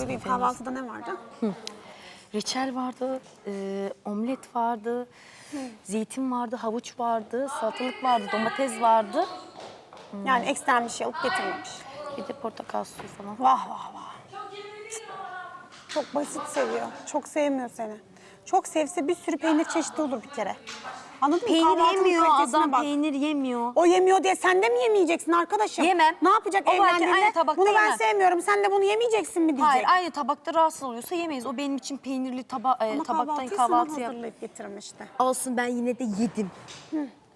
Böyle kahvaltıda ne vardı? Reçel vardı, e, omlet vardı, zeytin vardı, havuç vardı, salatalık vardı, domates vardı. Yani ekstrem bir şey alıp getirmemiş. Bir de portakal suyu falan. Vah vah vah. Çok basit seviyor. Çok sevmiyor seni. Çok sevse bir sürü peynir çeşidi olur bir kere. Anladın mı? Peynir Kahvaltının yemiyor kalitesine adam, bak. peynir yemiyor. O yemiyor diye sen de mi yemeyeceksin arkadaşım? Yemem. Ne yapacak O varken evlendiğinde? aynı tabakta Bunu ben yemem. sevmiyorum. Sen de bunu yemeyeceksin mi diyecek. Hayır, aynı tabakta rahatsız oluyorsa yemeyiz. O benim için peynirli taba e, Ama tabaktan kahvaltıyı kahvaltı sana yap. hazırlayıp getirmişti. Olsun ben yine de yedim.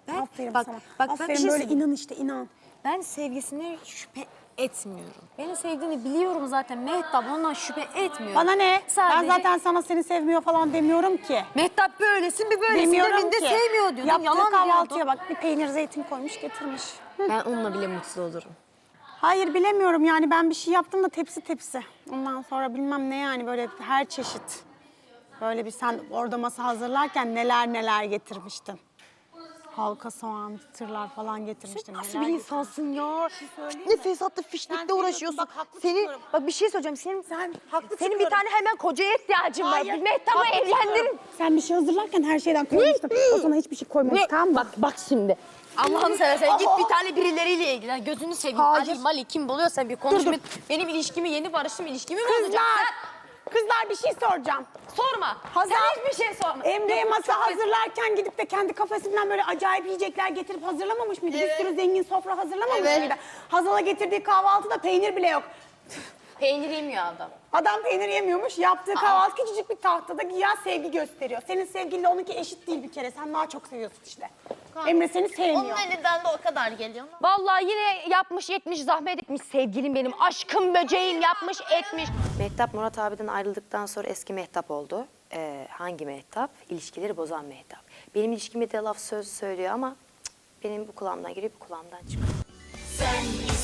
Ben, Aferin bak, sana. Bak, ben Aferin bir şey böyle söyleyeyim. inan işte inan. Ben sevgisine şüphe etmiyorum. Beni sevdiğini biliyorum zaten. Mehtap ondan şüphe etmiyorum. Bana ne? Sadece... Ben zaten sana seni sevmiyor falan demiyorum ki. Mehtap böylesin bir böylesin Demiyorum deminde ki. sevmiyor diyordun. Yaptığı Yalan kahvaltıya bak bir peynir zeytin koymuş getirmiş. Ben onunla bile mutsuz olurum. Hayır bilemiyorum yani ben bir şey yaptım da tepsi tepsi. Ondan sonra bilmem ne yani böyle her çeşit. Böyle bir sen orada masa hazırlarken neler neler getirmiştin. Halka soğan, tırlar falan getirmiştin. Nasıl bir insansın ya? söyleyeyim Ne mi? fesatlı Sen fişlikle uğraşıyorsun. bak haklı Senin, çıkıyorum. bak bir şey söyleyeceğim. Senin, Sen haklı senin bir çıkıyorum. tane hemen kocaya ihtiyacın var. Hayır, Bir Mehtap'ı haklı evlendirin. çıkıyorum. Sen bir şey hazırlarken her şeyden koymuştun. o sana hiçbir şey koymamış tamam mı? Bak bak şimdi. Allah'ını seversen git bir tane birileriyle ilgilen. Gözünü seveyim. Hayır. Ali Mali kim buluyorsa bir konuş. Dur, dur. Benim ilişkimi yeni barıştım ilişkimi mi Kızlar! bozacaksın? Kızlar bir şey soracağım. Sorma. Hazal, Sen hiçbir şey sorma. Emre'ye Yok, masa çok- hazırlarken gidip de kendi kafesinden böyle acayip yiyecekler getirip hazırlamamış mıydı? Evet. Bir sürü zengin sofra hazırlamamış Evet. mıydı? Hazal'a getirdiği kahvaltıda peynir bile yok. Peynir yemiyor adam. Adam peynir yemiyormuş. Yaptığı kahvaltı küçücük bir tahtada güya sevgi gösteriyor. Senin sevgilinle onunki eşit değil bir kere. Sen daha çok seviyorsun işte. Emre seni sevmiyor. Onun elinden de o kadar geliyor. Vallahi yine yapmış etmiş zahmet etmiş sevgilim benim. Aşkım böceğim yapmış etmiş. Mehtap Murat abiden ayrıldıktan sonra eski Mehtap oldu. Ee, hangi Mehtap? İlişkileri bozan Mehtap. Benim ilişkime de laf söz söylüyor ama cık, benim bu kulağımdan giriyor bu kulağımdan çıkıyor. Sen